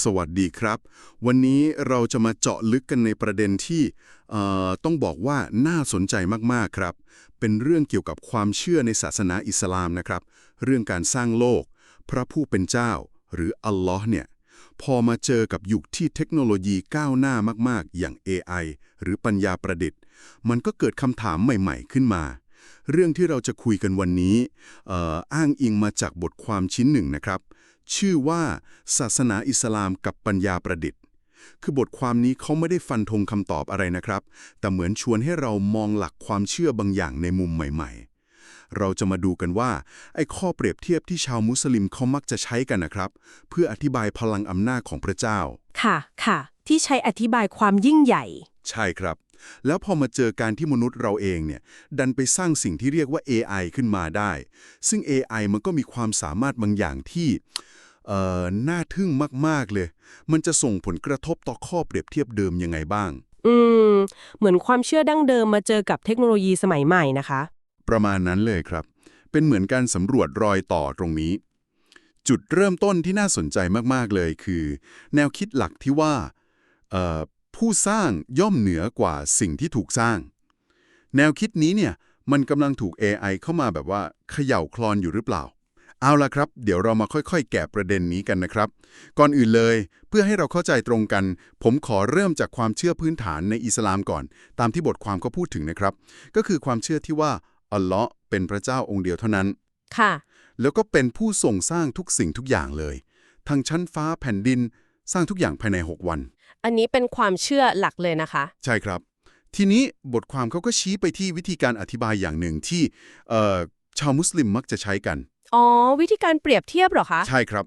สวัสดีครับ วันนี้เราจะมาเจาะลึกกันในประเด็นที่ต้องบอกว่าน่าสนใจมากๆครับ เป็นเรื่องเกี่ยวกับความเชื่อในศาสนาอิสลามนะครับ เรื่องการสร้างโลก พระผู้เป็นเจ้า หรืออัลลอฮ์เนี่ยพอมาเจอกับยุคที่เทคโนโลยีก้าวหน้ามากๆ อย่าง AI หรือปัญญาประดิษฐ์ มันก็เกิดคำถามใหม่ๆขึ้นมา เรื่องที่เราจะคุยกันวันนี้อออ้างอิงมาจากบทความชิ้นหนึ่งนะครับ ชื่อว่าศาสนาอิสลามกับปัญญาประดิษฐ์ คือบทความนี้เขาไม่ได้ฟันธงคำตอบอะไรนะครับ แต่เหมือนชวนให้เรามองหลักความเชื่อบางอย่างในมุมใหม่ ๆ เราจะมาดูกันว่า ไอ้ข้อเปรียบเทียบที่ชาวมุสลิมเขามักจะใช้กันนะครับ เพื่ออธิบายพลังอำนาจของพระเจ้า ค่ะ ค่ะ ที่ใช้อธิบายความยิ่งใหญ่ ใช่ครับ แล้วพอมาเจอการที่มนุษย์เราเองเนี่ย ดันไปสร้างสิ่งที่เรียกว่า AI ขึ้นมาได้ ซึ่ง AI มันก็มีความสามารถบางอย่างที่เอ่อน่าทึ่งมาก ๆ เลย มันจะส่งผลกระทบต่อข้อเปรียบเทียบเดิมยังไงบ้าง อืม เหมือนความเชื่อดั้งเดิมมาเจอกับเทคโนโลยีสมัยใหม่นะคะ ประมาณนั้นเลยครับ เป็นเหมือนการสำรวจรอยต่อตรงนี้ จุดเริ่มต้นที่น่าสนใจมาก ๆ เลยคือ แนวคิดหลักที่ว่าผู้สร้างย่อมเหนือกว่าสิ่งที่ถูกสร้าง แนวคิดนี้เนี่ยมันกำลังถูก AI เข้ามาแบบว่าเขย่าคลอนอยู่หรือเปล่า เอาละครับ เดี๋ยวเรามาค่อยๆ แกะประเด็นนี้กันนะครับ ก่อนอื่นเลยเพื่อให้เราเข้าใจตรงกัน ผมขอเริ่มจากความเชื่อพื้นฐานในอิสลามก่อน ตามที่บทความเขาพูดถึงนะครับ ก็คือความเชื่อที่ว่าอัลเลาะห์เป็นพระเจ้าองค์เดียวเท่านั้น ค่ะ แล้วก็เป็นผู้ทรงสร้างทุกสิ่งทุกอย่างเลย ทั้งชั้นฟ้าแผ่นดินสร้างทุกอย่างภายใน 6 วัน อันนี้เป็นความเชื่อหลักเลยนะคะ ใช่ครับ ทีนี้บทความเขาก็ชี้ไปที่วิธีการอธิบายอย่างหนึ่งที่เอ่อชาวมุสลิมมักจะใช้กัน อ๋อ วิธีการเปรียบเทียบเหรอคะ ใช่ครับ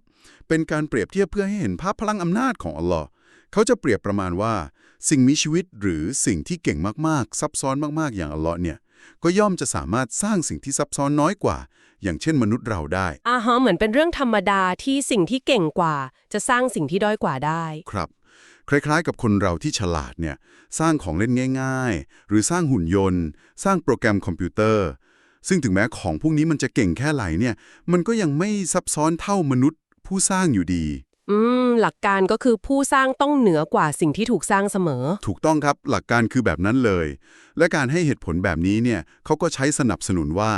เป็นการเปรียบเทียบเพื่อให้เห็นภาพพลังอำนาจของอัลลอฮ์เขาจะเปรียบประมาณว่า สิ่งมีชีวิตหรือสิ่งที่เก่งมากๆ ซับซ้อนมากๆอย่างอัลลอฮ์เนี่ย ก็ย่อมจะสามารถสร้างสิ่งที่ซับซ้อนน้อยกว่า อย่างเช่นมนุษย์เราได้อ่าฮะเหมือนเป็นเรื่องธรรมดาที่สิ่งที่เก่งกว่า จะสร้างสิ่งที่ด้อยกว่าได้ ครับ คล้ายๆ กับคนเราที่ฉลาดเนี่ยสร้างของเล่นง่าย ๆ หรือสร้างหุ่นยนต์ สร้างโปรแกรมคอมพิวเตอร์ ซึ่งถึงแม้ของพวกนี้มันจะเก่งแค่ไหนเนี่ยมันก็ยังไม่ซับซ้อนเท่ามนุษย์ ผู้สร้างอยู่ดี อืม หลักการก็คือผู้สร้างต้องเหนือกว่าสิ่งที่ถูกสร้างเสมอ ถูกต้องครับหลักการคือแบบนั้นเลย และการให้เหตุผลแบบนี้เนี่ยเขาก็ใช้สนับสนุนว่า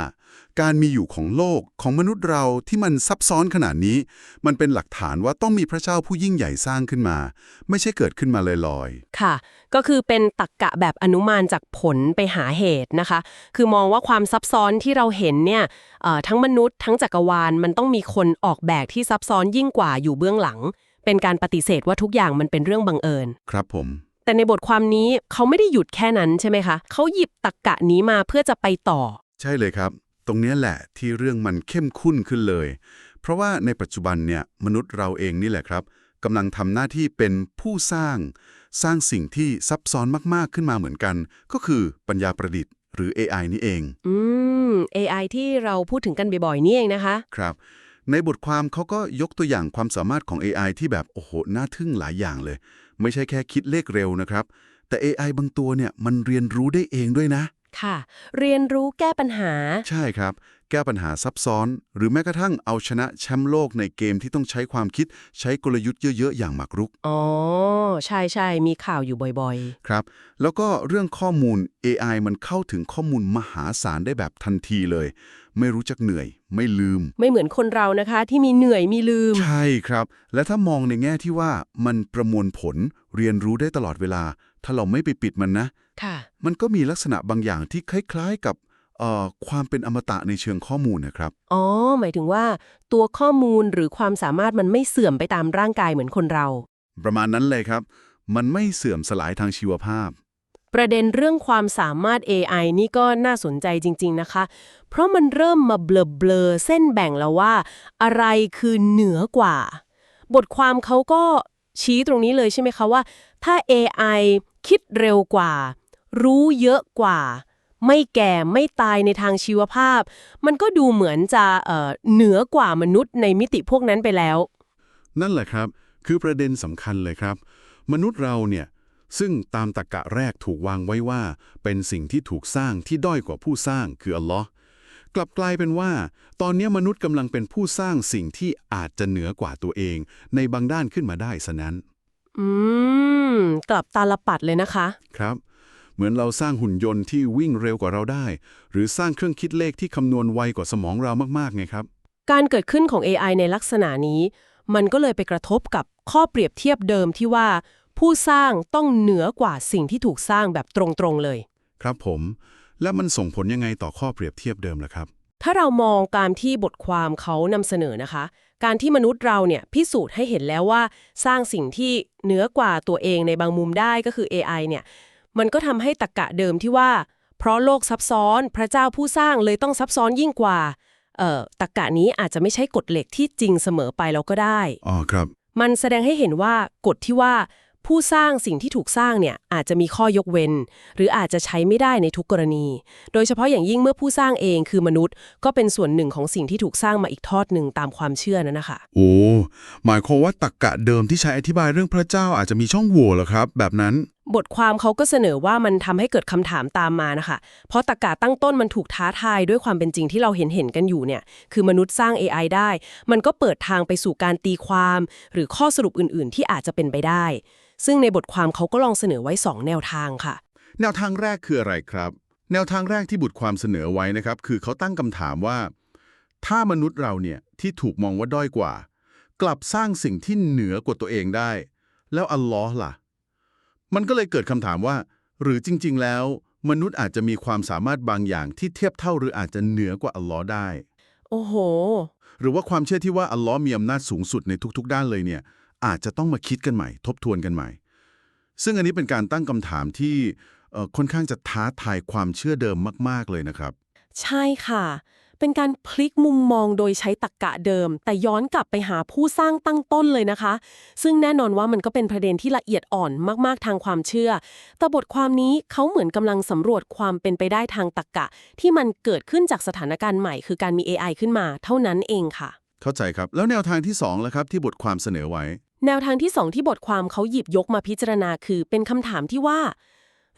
การมีอยู่ของโลกของมนุษย์เราที่มันซับซ้อนขนาดนี้ มันเป็นหลักฐานว่าต้องมีพระเจ้าผู้ยิ่งใหญ่สร้างขึ้นมา ไม่ใช่เกิดขึ้นมาลอยค่ะ ก็คือเป็นตรกกะแบบอนุมานจากผลไปหาเหตุนะคะ คือมองว่าความซับซ้อนที่เราเห็นเนี่ยเอ่อทั้งมนุษย์ ทั้งจักรวาลมันต้องมีคนออกแบบที่ซับซ้อนยิ่งกว่าอยู่เบื้องหลัง เป็นการปฏิเสธว่าทุกอย่างมันเป็นเรื่องบังเอิญๆครับผม แต่ในบทความนี้เขาไม่ได้หยุดแค่นั้นใช่ไหมคะ เขาหยิบตรกกะนี้มาเพื่อจะไปต่อ ใช่เลยครับ ตรงเนี้ยแหละที่เรื่องมันเข้มข้นขึ้นเลย เพราะว่าในปัจจุบันเนี่ยมนุษย์เราเองนี่แหละครับกำลังทำหน้าที่เป็นผู้สร้าง สร้างสิ่งที่ซับซ้อนมากๆขึ้นมาเหมือนกัน ก็คือปัญญาประดิษฐ์หรือ AI นี่เอง อืม AI ที่เราพูดถึงกันบ่อยๆนี่เองนะคะ ครับ ในบทความเขาก็ยกตัวอย่างความสามารถของ AI ที่แบบ โอ้โห น่าทึ่งหลายอย่างเลย ไม่ใช่แค่คิดเลขเร็วนะครับ แต่ AI บางตัวเนี่ยมันเรียนรู้ได้เองด้วยนะ ค่ะ เรียนรู้แก้ปัญหา ใช่ครับ แก้ปัญหาซับซ้อน หรือแม้กระทั่งเอาชนะแชมป์โลกในเกมที่ต้องใช้ความคิดใช้กลยุทธ์เยอะ ๆ อย่างหมากรุก อ๋อ ใช่ใช่มีข่าวอยู่บ่อยครับ แล้วก็เรื่องข้อมูล AI มันเข้าถึงข้อมูลมหาศาลได้แบบทันทีเลย ไม่รู้จักเหนื่อย ไม่ลืม ๆ ไม่เหมือนคนเรานะคะที่มีเหนื่อยมีลืม ใช่ครับ และถ้ามองในแง่ที่ว่ามันประมวลผลเรียนรู้ได้ตลอดเวลา ถ้าเราไม่ไปปิดมันนะ ค่ะ มันก็มีลักษณะบางอย่างที่คล้าย ๆ กับเอ่อ ความเป็นอมตะในเชิงข้อมูลนะครับ อ๋อ หมายถึงว่า ตัวข้อมูลหรือความสามารถมันไม่เสื่อมไปตามร่างกายเหมือนคนเรา ประมาณนั้นเลยครับ มันไม่เสื่อมสลายทางชีวภาพ ประเด็นเรื่องความสามารถ AI นี่ก็น่าสนใจจริง ๆนะคะ เพราะมันเริ่มมาเบลอๆเส้นแบ่งแล้วว่า อะไรคือเหนือกว่า บทความเขาก็ชี้ตรงนี้เลยใช่ไหมคะว่า ถ้า AI คิดเร็วกว่า รู้เยอะกว่า ไม่แก่ไม่ตายในทางชีวภาพ มันก็ดูเหมือนจะเอ่อเหนือกว่ามนุษย์ในมิติพวกนั้นไปแล้ว นั่นแหละครับ คือประเด็นสำคัญเลยครับ มนุษย์เราเนี่ยซึ่งตามตรรกะแรกถูกวางไว้ว่า เป็นสิ่งที่ถูกสร้างที่ด้อยกว่าผู้สร้างคืออัลลอฮ์กลับกลายเป็นว่า ตอนนี้มนุษย์กำลังเป็นผู้สร้างสิ่งที่อาจจะเหนือกว่าตัวเอง ในบางด้านขึ้นมาได้ซะนั้น อืม กลับตาลปัดเลยนะคะ ครับ เหมือนเราสร้างหุ่นยนต์ที่วิ่งเร็วกว่าเราได้ หรือสร้างเครื่องคิดเลขที่คำนวณไวกว่าสมองเรามากๆไงครับ การเกิดขึ้นของ AI ในลักษณะนี้ มันก็เลยไปกระทบกับข้อเปรียบเทียบเดิมที่ว่า ผู้สร้างต้องเหนือกว่าสิ่งที่ถูกสร้างแบบตรงๆเลย ครับผม และมันส่งผลยังไงต่อข้อเปรียบเทียบเดิมล่ะครับ ถ้าเรามองตามที่บทความเขานำเสนอนะคะ การที่มนุษย์เราเนี่ยพิสูจน์ให้เห็นแล้วว่า สร้างสิ่งที่เหนือกว่าตัวเองในบางมุมได้ก็คือ AI เนี่ย มันก็ทำให้ตรกกะเดิมที่ว่า เพราะโลกซับซ้อนพระเจ้าผู้สร้างเลยต้องซับซ้อนยิ่งกว่าเอ่อตรกกะนี้อาจจะไม่ใช่กฎเหล็กที่จริงเสมอไปแล้วก็ได้อ๋อครับ มันแสดงให้เห็นว่ากฎที่ว่าผู้สร้างสิ่งที่ถูกสร้างเนี่ยอาจจะมีข้อยกเว้น หรืออาจจะใช้ไม่ได้ในทุกกรณี โดยเฉพาะอย่างยิ่งเมื่อผู้สร้างเองคือมนุษย์ ก็เป็นส่วนหนึ่งของสิ่งที่ถูกสร้างมาอีกทอดหนึ่งตามความเชื่อนั่นนะคะโอ้หมายความว่าตรกกะเดิมที่ใช้อธิบายเรื่องพระเจ้าอาจจะมีช่องโหว่เหรอครับ แบบนั้น บทความเขาก็เสนอว่ามันทำให้เกิดคำถามตามมานะคะ เพราะตรกกะตั้งต้นมันถูกท้าทายด้วยความเป็นจริงที่เราเห็นเห็นกันอยู่เนี่ย คือมนุษย์สร้าง AI ได้ มันก็เปิดทางไปสู่การตีความ หรือข้อสรุปอื่น ๆ ที่อาจจะเป็นไปได้ ซึ่งในบทความเขาก็ลองเสนอไว้ 2 แนวทางค่ะ แนวทางแรกคืออะไรครับ แนวทางแรกที่บุตรความเสนอไว้นะครับ คือเขาตั้งคำถามว่า ถ้ามนุษย์เราเนี่ยที่ถูกมองว่าด้อยกว่า กลับสร้างสิ่งที่เหนือกว่าตัวเองได้ แล้วอัลลอฮ์ล่ะ มันก็เลยเกิดคำถามว่า หรือจริง ๆ แล้ว มนุษย์อาจจะมีความสามารถบางอย่างที่เทียบเท่าหรืออาจจะเหนือกว่าอัลลอฮ์ได้ โอ้โห หรือว่าความเชื่อที่ว่าอัลลอฮ์มีอำนาจสูงสุดในทุก ๆ ด้านเลยเนี่ย อาจจะต้องมาคิดกันใหม่ ทบทวนกันใหม่ ซึ่งอันนี้เป็นการตั้งคำถามที่เอ่อค่อนข้างจะท้าทายความเชื่อเดิมมาก ๆ เลยนะครับ ใช่ค่ะ เป็นการพลิกมุมมองโดยใช้ตรรกะเดิม แต่ย้อนกลับไปหาผู้สร้างตั้งต้นเลยนะคะ ซึ่งแน่นอนว่ามันก็เป็นประเด็นที่ละเอียดอ่อนมากๆทางความเชื่อ แต่บทความนี้เขาเหมือนกำลังสำรวจความเป็นไปได้ทางตรรกะ ที่มันเกิดขึ้นจากสถานการณ์ใหม่ คือการมี AI ขึ้นมา เท่านั้นเองค่ะ เข้าใจครับ แล้วแนวทางที่2ล่ะครับที่บทความเสนอไว้ แนวทางที่สองที่บทความเขาหยิบยกมาพิจารณาคือ เป็นคำถามที่ว่า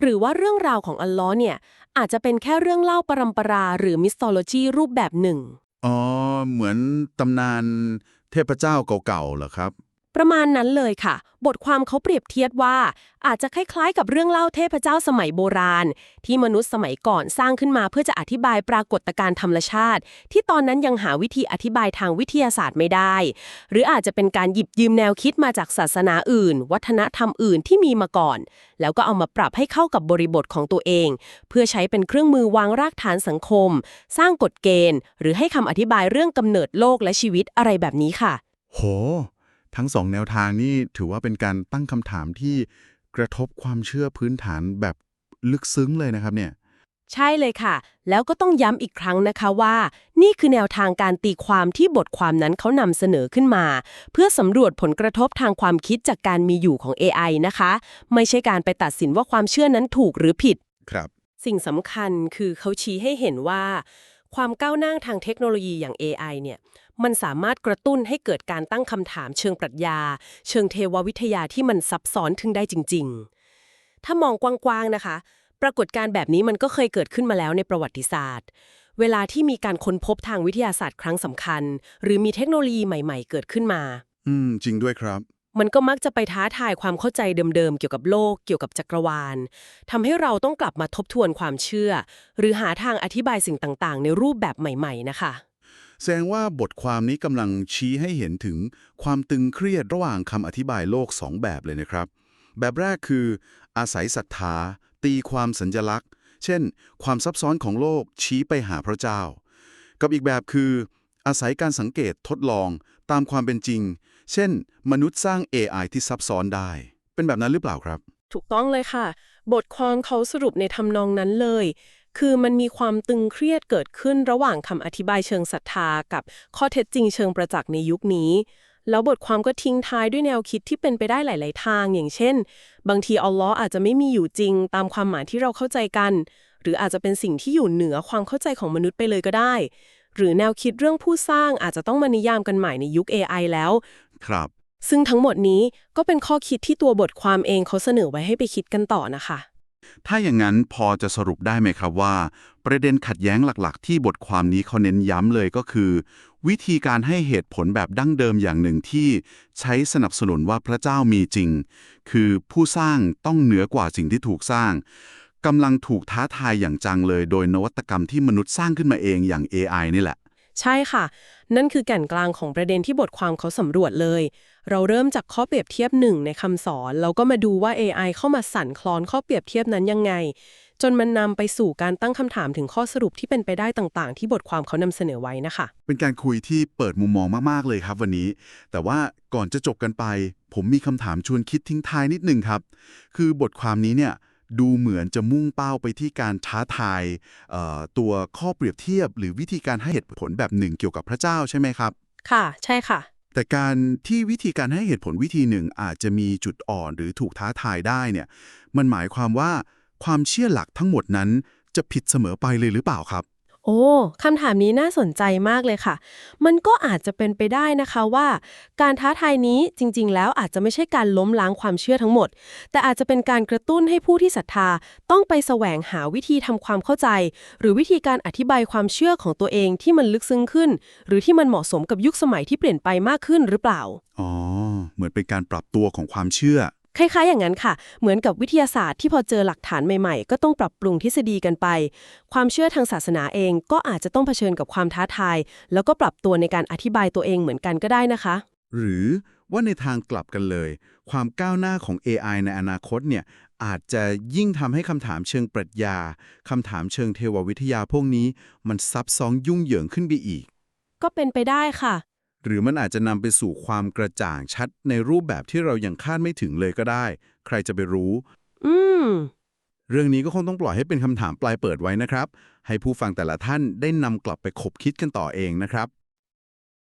หรือว่าเรื่องราวของอัลลอฮ์เนี่ยอาจจะเป็นแค่เรื่องเล่าปรำปราหรือมิสโ o โลจีรูปแบบหนึ่ง อ๋อ เหมือนตำนานเทพเจ้าเก่าๆเหรอครับ ประมาณนั้นเลยค่ะ บทความเขาเปรียบเทียบว่า อาจจะคล้ายๆ กับเรื่องเล่าเทพเจ้าสมัยโบราณ ที่มนุษย์สมัยก่อนสร้างขึ้นมาเพื่อจะอธิบายปรากฏการณ์ธรรมชาติ ที่ตอนนั้นยังหาวิธีอธิบายทางวิทยาศาสตร์ไม่ได้ หรืออาจจะเป็นการหยิบยืมแนวคิดมาจากศาสนาอื่น วัฒนธรรมอื่นที่มีมาก่อน แล้วก็เอามาปรับให้เข้ากับบริบทของตัวเอง เพื่อใช้เป็นเครื่องมือวางรากฐานสังคม สร้างกฎเกณฑ์ หรือให้คำอธิบายเรื่องกำเนิดโลกและชีวิตอะไรแบบนี้ค่ะ โห ทั้งสองแนวทางนี่ถือว่าเป็นการตั้งคำถามที่กระทบความเชื่อพื้นฐานแบบลึกซึ้งเลยนะครับเนี่ย ใช่เลยค่ะ แล้วก็ต้องย้ำอีกครั้งนะคะว่า นี่คือแนวทางการตีความที่บทความนั้นเขานำเสนอขึ้นมา เพื่อสำรวจผลกระทบทางความคิดจากการมีอยู่ของ AI นะคะ ไม่ใช่การไปตัดสินว่าความเชื่อนั้นถูกหรือผิด ครับ สิ่งสำคัญคือเขาชี้ให้เห็นว่า ความก้าวหน้าทางเทคโนโลยีอย่าง AI เนี่ย มันสามารถกระตุ้นให้เกิดการตั้งคำถามเชิงปรัชญา เชิงเทววิทยาที่มันซับซ้อนถึงได้จริง ๆ ถ้ามองกว้างๆนะคะ ปรากฏการณ์แบบนี้มันก็เคยเกิดขึ้นมาแล้วในประวัติศาสตร์ เวลาที่มีการค้นพบทางวิทยาศาสตร์ครั้งสำคัญ หรือมีเทคโนโลยีใหม่ ๆ เกิดขึ้นมา อืม จริงด้วยครับมันก็มักจะไปท้าทายความเข้าใจเดิมๆ เกี่ยวกับโลก เกี่ยวกับจักรวาลทำให้เราต้องกลับมาทบทวนความเชื่อ หรือหาทางอธิบายสิ่งต่างๆ ในรูปแบบใหม่ ๆ นะคะ แสดงว่าบทความนี้กำลังชี้ให้เห็นถึงความตึงเครียดระหว่างคำอธิบายโลกสองแบบเลยนะครับ แบบแรกคือ อาศัยศรัทธา ตีความสัญลักษณ์ เช่น ความซับซ้อนของโลกชี้ไปหาพระเจ้า กับอีกแบบคือ อาศัยการสังเกตทดลองตามความเป็นจริง เช่น มนุษย์สร้าง AI ที่ซับซ้อนได้ เป็นแบบนั้นหรือเปล่าครับ ถูกต้องเลยค่ะ บทความเขาสรุปในทำนองนั้นเลย คือมันมีความตึงเครียดเกิดขึ้นระหว่างคำอธิบายเชิงศรัทธากับข้อเท็จจริงเชิงประจักษ์ในยุคนี้ แล้วบทความก็ทิ้งท้ายด้วยแนวคิดที่เป็นไปได้หลาย ๆ ทาง อย่างเช่น บางทีอัลลอฮ์อาจจะไม่มีอยู่จริง ตามความหมายที่เราเข้าใจกัน หรืออาจจะเป็นสิ่งที่อยู่เหนือความเข้าใจของมนุษย์ไปเลยก็ได้ หรือแนวคิดเรื่องผู้สร้างอาจจะต้องมานิยามกันใหม่ในยุค AI แล้ว ครับ ซึ่งทั้งหมดนี้ก็เป็นข้อคิดที่ตัวบทความเองเขาเสนอไว้ให้ไปคิดกันต่อนะคะ ถ้าอย่างนั้นพอจะสรุปได้ไหมครับว่า ประเด็นขัดแย้งหลักๆ ที่บทความนี้เขาเน้นย้ำเลยก็คือ วิธีการให้เหตุผลแบบดั้งเดิมอย่างหนึ่งที่ใช้สนับสนุนว่าพระเจ้ามีจริง คือผู้สร้างต้องเหนือกว่าสิ่งที่ถูกสร้างกำลังถูกท้าทายอย่างจังเลย โดยนวัตกรรมที่มนุษย์สร้างขึ้นมาเองอย่าง AI นี่แหละ ใช่ค่ะ นั่นคือแก่นกลางของประเด็นที่บทความเขาสำรวจเลย เราเริ่มจากข้อเปรียบเทียบหนึ่งในคำสอนแล้วก็มาดูว่า AI เข้ามาสั่นคลอนข้อเปรียบเทียบนั้นยังไง จนมันนำไปสู่การตั้งคำถามถึงข้อสรุปที่เป็นไปได้ต่างๆ ที่บทความเขานำเสนอไว้นะคะ เป็นการคุยที่เปิดมุมมองมากๆเลยครับวันนี้ แต่ว่าก่อนจะจบกันไป ผมมีคำถามชวนคิดทิ้งท้ายนิดหนึ่งครับ คือบทความนี้เนี่ย ดูเหมือนจะมุ่งเป้าไปที่การท้าทายเอ่อตัวข้อเปรียบเทียบ หรือวิธีการให้เหตุผลแบบหนึ่งเกี่ยวกับพระเจ้าใช่ไหมครับ ค่ะ ใช่ค่ะ แต่การที่วิธีการให้เหตุผลวิธีหนึ่งอาจจะมีจุดอ่อนหรือถูกท้าทายได้เนี่ย มันหมายความว่าความเชื่อหลักทั้งหมดนั้นจะผิดเสมอไปเลยหรือเปล่าครับ โอ้คำถามนี้น่าสนใจมากเลยค่ะ มันก็อาจจะเป็นไปได้นะคะว่า การท้าทายนี้จริง ๆ แล้วอาจจะไม่ใช่การล้มล้างความเชื่อทั้งหมด แต่อาจจะเป็นการกระตุ้นให้ผู้ที่ศรัทธาต้องไปแสวงหาวิธีทำความเข้าใจ หรือวิธีการอธิบายความเชื่อของตัวเองที่มันลึกซึ้งขึ้น หรือที่มันเหมาะสมกับยุคสมัยที่เปลี่ยนไปมากขึ้นหรือเปล่า อ๋อ เหมือนเป็นการปรับตัวของความเชื่อ คล้ายๆ อย่างนั้นค่ะ เหมือนกับวิทยาศาสตร์ที่พอเจอหลักฐานใหม่ๆ ก็ต้องปรับปรุงทฤษฎีกันไป ความเชื่อทางศาสนาเองก็อาจจะต้องเผชิญกับความท้าทาย แล้วก็ปรับตัวในการอธิบายตัวเองเหมือนกันก็ได้นะคะ หรือว่าในทางกลับกันเลย ความก้าวหน้าของ AI ในอนาคตเนี่ยอาจจะยิ่งทำให้คำถามเชิงปรัชญาคำถามเชิงเทววิทยาพวกนี้ มันซับซ้อนยุ่งเหยิงขึ้นไปอีก ก็เป็นไปได้ค่ะ หรือมันอาจจะนำไปสู่ความกระจ่างชัดในรูปแบบที่เรายังคาดไม่ถึงเลยก็ได้ ใครจะไปรู้ อืม เรื่องนี้ก็คงต้องปล่อยให้เป็นคำถามปลายเปิดไว้นะครับ ให้ผู้ฟังแต่ละท่านได้นำกลับไปคบคิดกันต่อเองนะครับ